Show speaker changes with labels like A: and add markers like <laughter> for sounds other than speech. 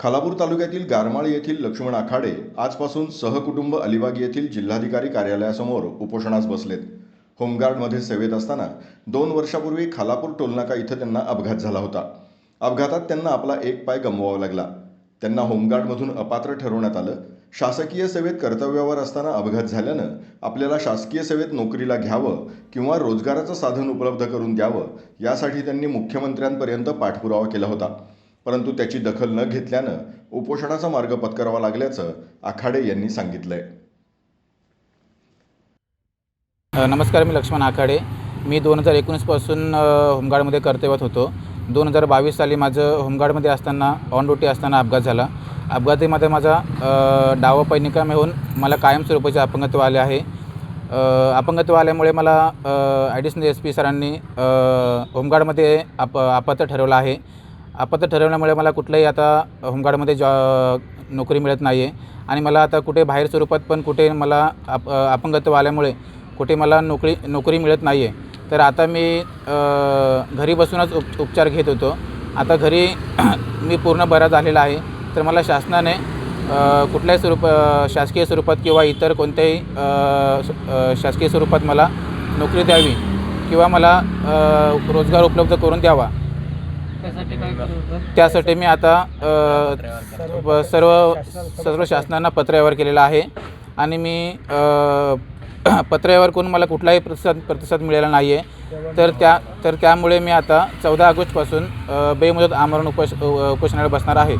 A: खालापूर तालुक्यातील गारमाळ येथील लक्ष्मण आखाडे आजपासून सहकुटुंब अलिबाग येथील जिल्हाधिकारी कार्यालयासमोर उपोषणास बसलेत. होमगार्डमध्ये सेवेत असताना दोन वर्षापूर्वी खालापूर टोलनाका इथं त्यांना अपघात झाला होता. अपघातात त्यांना आपला एक पाय गमवावा लागला. त्यांना होमगार्डमधून अपात्र ठरवण्यात आलं. शासकीय सेवेत कर्तव्यावर असताना अपघात झाल्यानं आपल्याला शासकीय सेवेत नोकरीला घ्यावं किंवा रोजगाराचं साधन उपलब्ध करून द्यावं यासाठी त्यांनी मुख्यमंत्र्यांपर्यंत पाठपुरावा केला होता. परंतु त्याची दखल न घेतल्यानं उपोषणाचा मार्ग पत्करावा लागल्याचं आखाडे यांनी सांगितलंय.
B: आहे नमस्कार मी लक्ष्मण आखाडे. मी दोन हजार एकोणीसपासून होमगार्डमध्ये कर्तव्यात होतो. दोन हजार बावीस साली माझं होमगार्डमध्ये असताना ऑन ड्युटी असताना अपघात झाला. अपघातीमध्ये माझा डाव डावा पैनिकाम येऊन मला कायमस्वरूपाचे अपंगत्व आले आहे. अपंगत्व आल्यामुळे मला ॲडिशनल एस पी सरांनी होमगार्डमध्ये आप अपात्र ठरवलं आहे. आपत्त ठरवल्यामुळे मला कुठल्याही आता होमगार्डमध्ये जॉ नोकरी मिळत नाही आहे आणि मला आता कुठे बाहेर स्वरूपात पण कुठे मला आप अपंगत्व आल्यामुळे कुठे मला नोकरी नोकरी मिळत नाही आहे तर आता मी घरी बसूनच उप उपचार घेत होतो. आता घरी मी पूर्ण बरा झालेला आहे. तर मला शासनाने कुठल्याही स्वरूप शासकीय स्वरूपात किंवा इतर कोणत्याही शासकीय स्वरूपात मला नोकरी द्यावी किंवा मला रोजगार उपलब्ध करून द्यावा.
C: त्यासाठी
B: मी आता अ, सर्व सर्व शासनांना पत्रव्यवहार केलेला आहे. आणि मी अ, <clears throat> पत्रव्यवहार करून मला कुठलाही प्रतिसाद प्रतिसाद मिळाला नाही आहे तर त्या तर त्यामुळे मी आता चौदा ऑगस्टपासून अ, बेमुदत आमरण उपोष उपोषणाला बसणार आहे.